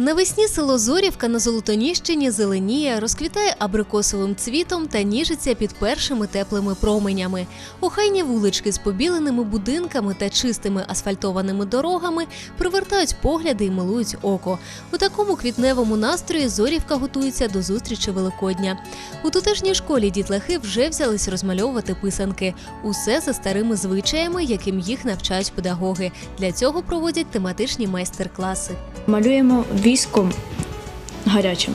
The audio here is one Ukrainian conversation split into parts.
Навесні село Зорівка на Золотоніщині зеленіє, розквітає абрикосовим цвітом та ніжиться під першими теплими променями. Охайні вулички з побіленими будинками та чистими асфальтованими дорогами привертають погляди і милують око. У такому квітневому настрої Зорівка готується до зустрічі Великодня. У тутешній школі дітлахи вже взялись розмальовувати писанки. Усе за старими звичаями, яким їх навчають педагоги. Для цього проводять тематичні майстер-класи. Малюємо віском гарячим.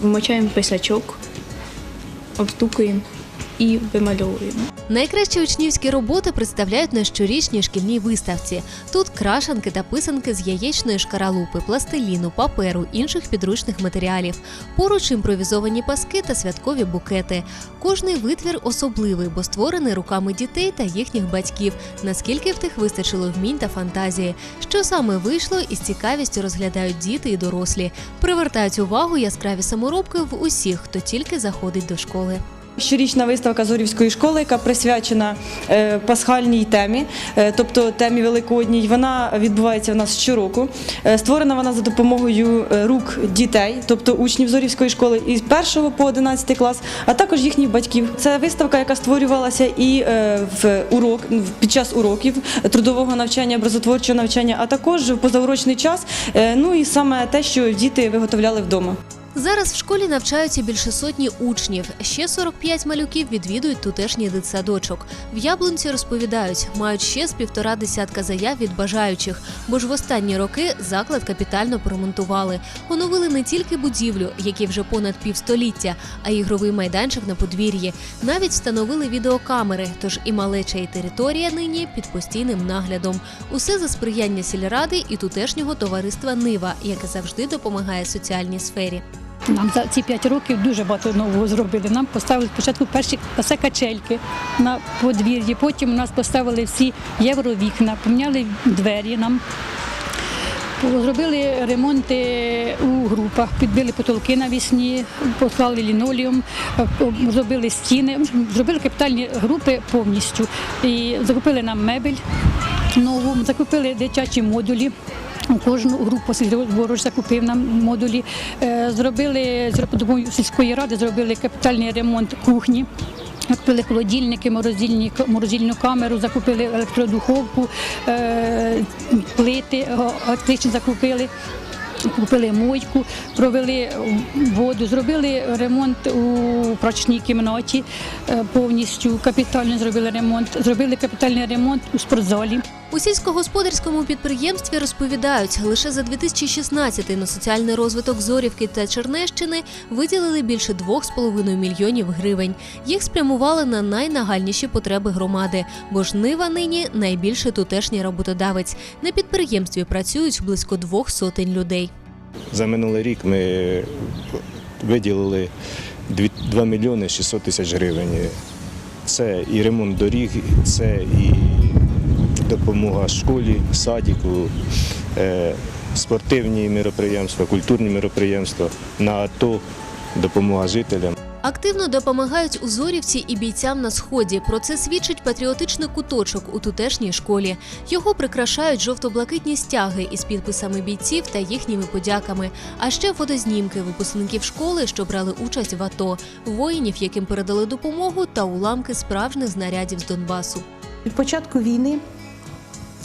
Вмочаємо писачок, обстукуємо і вимальовуємо. Найкращі учнівські роботи представляють на щорічній шкільній виставці. Тут крашанки та писанки з яєчної шкаралупи, пластиліну, паперу, інших підручних матеріалів. Поруч імпровізовані паски та святкові букети. Кожний витвір особливий, бо створений руками дітей та їхніх батьків. Наскільки в тих вистачило вмінь та фантазії. Що саме вийшло, із цікавістю розглядають діти і дорослі. Привертають увагу яскраві саморобки в усіх, хто тільки заходить до школи. Щорічна виставка Зорівської школи, яка присвячена е, пасхальній темі, е, тобто темі Великодній. Вона відбувається у нас щороку. Е, Створена вона за допомогою рук дітей, тобто учнів Зорівської школи із 1 по 11 клас, а також їхніх батьків. Це виставка, яка створювалася і в урок під час уроків трудового навчання, образотворчого навчання, а також в позаурочний час. Ну і саме те, що діти виготовляли вдома. Зараз в школі навчаються більше сотні учнів. Ще 45 малюків відвідують тутешній дитсадочок. В Яблунці розповідають, мають ще з півтора десятка заяв від бажаючих, бо ж в останні роки заклад капітально поремонтували. Оновили не тільки будівлю, які вже понад півстоліття, а й ігровий майданчик на подвір'ї. Навіть встановили відеокамери, тож і малеча, і територія нині під постійним наглядом. Усе за сприяння сільради і тутешнього товариства Нива, яке завжди допомагає соціальній сфері. Нам за ці п'ять років дуже багато нового зробили. Нам поставили спочатку перші все качельки на подвір'ї, потім у нас поставили всі євровікна, поміняли двері нам. Зробили ремонти у групах, підбили потолки навісні, послали лінолеум, е, зробили стіни, зробили капітальні групи повністю. І закупили нам мебель нову, закупили дитячі модулі. Кожну групу Сільворож закупив нам модулі. Е, Зробили за допомогою сільської ради, зробили капітальний ремонт кухні. Купили холодильники, морозильні, морозильну камеру, закупили електродуховку, е, плити електричні закупили. Купили мойку, провели воду, зробили ремонт у прачній кімнаті е, повністю, капітально зробили ремонт, зробили капітальний ремонт у спортзалі. У сільськогосподарському підприємстві розповідають, лише за 2016 на соціальний розвиток Зорівки та Чернещини виділили більше 2,5 мільйонів гривень. Їх спрямували на найнагальніші потреби громади, бо ж Нива нині найбільший тутешній роботодавець. На підприємстві працюють близько двох сотень людей. За минулий рік ми виділили 2 мільйони 600 тисяч гривень. Це і ремонт доріг, це і допомога школі, садіку, е, спортивні міроприємства, культурні міроприємства на АТО, допомога жителям. Активно допомагають у Зорівці і бійцям на сході. Про це свідчить патріотичний куточок у тутешній школі. Його прикрашають жовто-блакитні стяги із підписами бійців та їхніми подяками. А ще фотознімки випускників школи, що брали участь в АТО, воїнів, яким передали допомогу, та уламки справжніх знарядів з Донбасу. Від початку війни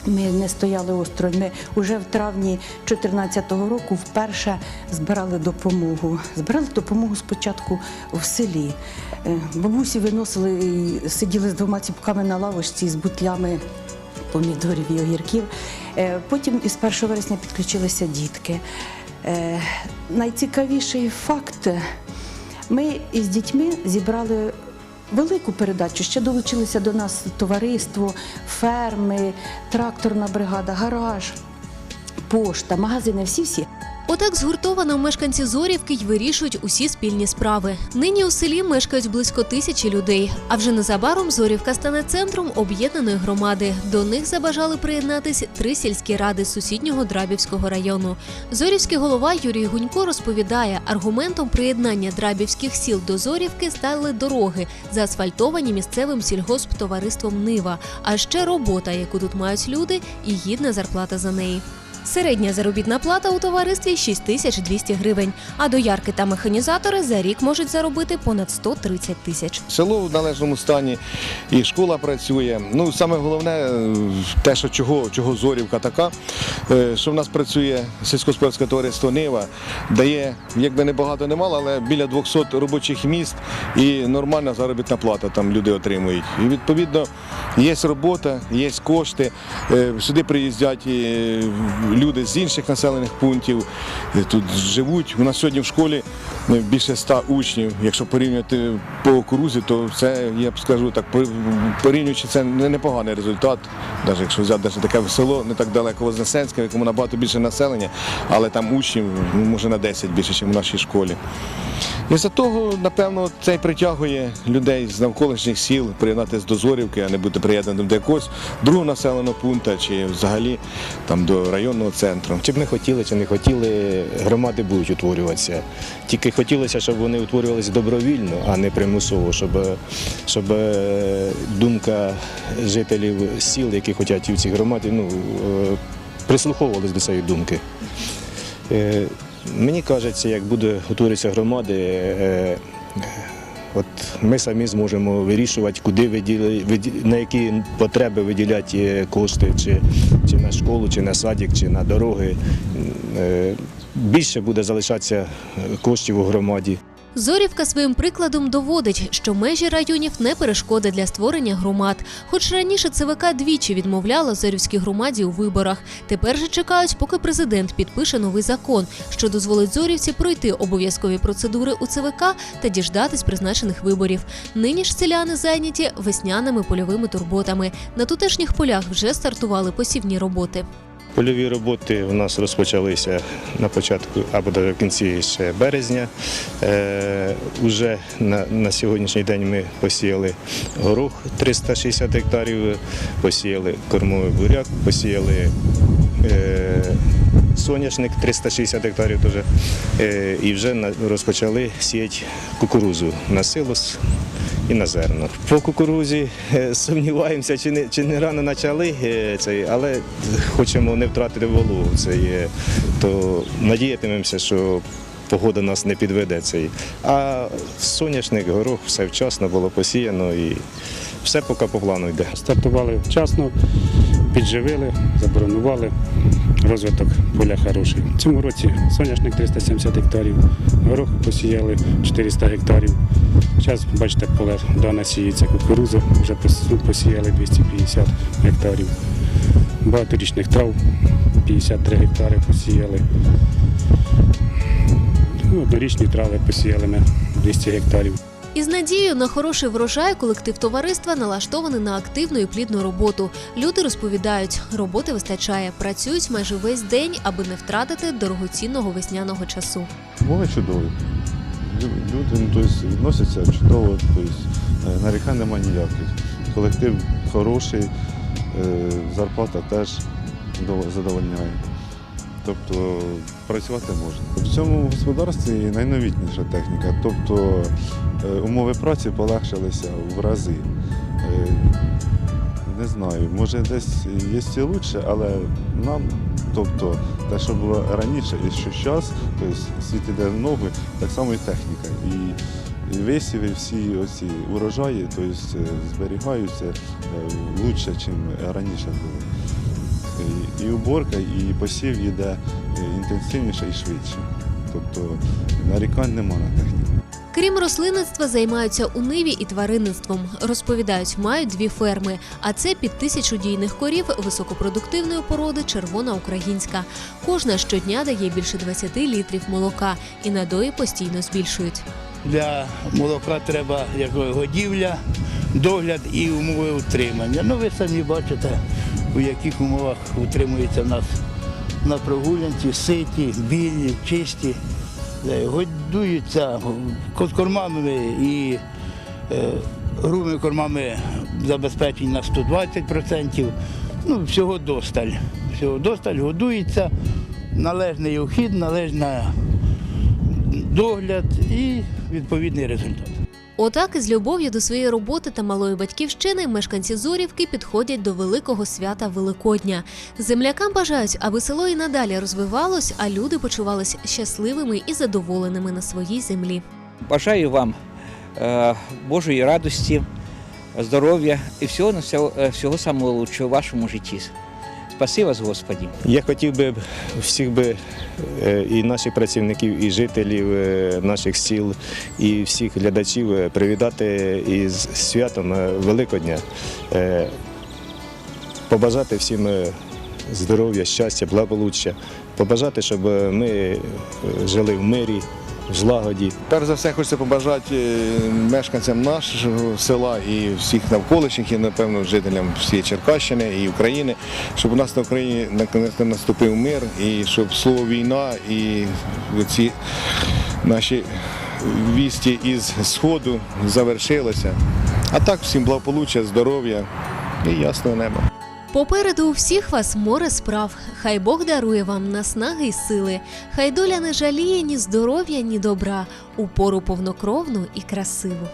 ми не стояли осторонь. Ми вже в травні 2014 року вперше збирали допомогу. Збирали допомогу спочатку в селі. Е, Бабусі виносили, сиділи з двома ціпками на лавочці з бутлями помідорів і огірків. Е, Потім із 1 вересня підключилися дітки. Е, Найцікавіший факт. Ми із дітьми зібрали велику передачу. Ще долучилися до нас товариство, ферми, тракторна бригада, гараж, пошта, магазини, всі-всі. Отак згуртовано мешканці Зорівки й вирішують усі спільні справи. Нині у селі мешкають близько тисячі людей. А вже незабаром Зорівка стане центром об'єднаної громади. До них забажали приєднатись три сільські ради сусіднього Драбівського району. Зорівський голова Юрій Гунько розповідає, аргументом приєднання драбівських сіл до Зорівки стали дороги, заасфальтовані місцевим сільгосптовариством Нива, а ще робота, яку тут мають люди, і гідна зарплата за неї. Середня заробітна плата у товаристві 6200 гривень, а доярки та механізатори за рік можуть заробити понад 130 тисяч. Село в належному стані, і школа працює. Ну, саме головне, е, те, що чого, чого зорівка така, е, що в нас працює сільськогосподарське товариство Нива, дає, якби не багато, не мало, але біля 200 робочих місць і нормальна заробітна плата там люди отримують. І відповідно є робота, є кошти. Е, Сюди приїздять е, люди з інших населених пунктів, е, тут живуть. У нас сьогодні в школі е, більше ста учнів. Якщо порівнювати по окрузі, то це, я б скажу так, порівнюючи, це непоганий результат. Навіть якщо взяти навіть таке село, не так далеко Вознесенське, в якому набагато більше населення, але там учнів ну, може на 10 більше, ніж в нашій школі. І за того, напевно, це й притягує людей з навколишніх сіл приєднатися до Зорівки, а не бути приєднаним до якогось другого населеного пункту чи взагалі там до районного центру. Чи б ми хотіли, чи не хотіли, громади будуть утворюватися. Тільки хотілося, щоб вони утворювалися добровільно, а не примусово, щоб, щоб е, думка жителів сіл, які хочуть в цій громаді, ну, е, прислуховувалися до цієї думки. Е, Мені кажеться, як буде утворюватися громади, От ми самі зможемо вирішувати, куди виділи, на які потреби виділяти е, кошти, чи, чи на школу, чи на садик, чи на дороги. Е, Більше буде залишатися е, коштів у громаді. Зорівка своїм прикладом доводить, що межі районів не перешкода для створення громад. Хоч раніше ЦВК двічі відмовляла Зорівській громаді у виборах. Тепер же чекають, поки президент підпише новий закон, що дозволить Зорівці пройти обов'язкові процедури у ЦВК та діждатись призначених виборів. Нині ж селяни зайняті весняними польовими турботами. На тутешніх полях вже стартували посівні роботи. Польові роботи у нас розпочалися на початку або до кінці ще березня. Е, уже на, сьогоднішній день ми посіяли горох 360 гектарів, посіяли кормовий буряк, посіяли е, соняшник 360 гектарів теж, е, і вже розпочали сіяти кукурузу на силос і на зерно. По кукурузі е, сумніваємося, чи не, чи не рано почали е, цей, але хочемо не втратити вологу. Цей, е, то надіятимемося, що погода нас не підведе цей. А соняшник, горох, все вчасно було посіяно і все поки по плану йде. Стартували вчасно, підживили, заборонували. Розвиток поля хороший. В цьому році соняшник 370 гектарів, горох посіяли 400 гектарів. Зараз, бачите, поле дана сіється кукуруза, вже посіяли 250 гектарів. Багаторічних трав 53 гектари посіяли. Ну, Однорічні трави посіяли ми 200 гектарів. Із надією на хороший врожай колектив товариства налаштований на активну і плідну роботу. Люди розповідають, роботи вистачає, працюють майже весь день, аби не втратити дорогоцінного весняного часу. Умови чудові. Люди ну, тобто, відносяться чудово, тобто, е, нарікань немає ніяких. Колектив хороший, е, зарплата теж задовольняє. Тобто працювати можна. В цьому господарстві найновітніша техніка, тобто е, умови праці полегшилися в рази. Е, Не знаю, може десь є і лучше, але нам, тобто те, що було раніше і що зараз, тобто світ іде в ногу, так само і техніка. І, і всі оці урожаї тобто, зберігаються е, лучше, ніж раніше було. І, і уборка, і посів йде інтенсивніше і швидше. Тобто нарікань нема на техніку. Крім рослинництва, займаються у ниві і тваринництвом. Розповідають, мають дві ферми, а це під тисячу дійних корів високопродуктивної породи червона українська. Кожна щодня дає більше 20 літрів молока, і надої постійно збільшують. Для молока треба як годівля, догляд і умови утримання. Ну ви самі бачите, у яких умовах утримується нас на прогулянці, ситі, білі, чисті. Е, Годуються кормами і е, грубими кормами забезпечені на 120%. Ну, всього досталь. Всього досталь годується, належний ухід, належна догляд і відповідний результат. Отак із любов'ю до своєї роботи та малої батьківщини мешканці Зорівки підходять до великого свята Великодня. Землякам бажають, аби село і надалі розвивалось, а люди почувались щасливими і задоволеними на своїй землі. Бажаю вам е, Божої радості, здоров'я і всього, е, всього самого лучшого в вашому житті. Спаси вас, Господі. Я хотів би всіх би е, і наших працівників, і жителів е, наших сіл, і всіх глядачів е, привітати із святом Великодня. Побажати всім здоров'я, щастя, благополуччя. Побажати, щоб ми жили в мирі, в злагоді. Перш за все, хочеться побажати е, мешканцям нашого села і всіх навколишніх, і, напевно, жителям всієї Черкащини і України, щоб у нас на Україні наступив мир, і щоб слово війна і ці наші вісті із Сходу завершилися. А так всім благополуччя, здоров'я і ясного неба. Попереду у всіх вас море справ. Хай Бог дарує вам наснаги й сили. Хай доля не жаліє ні здоров'я, ні добра, у пору повнокровну і красиву.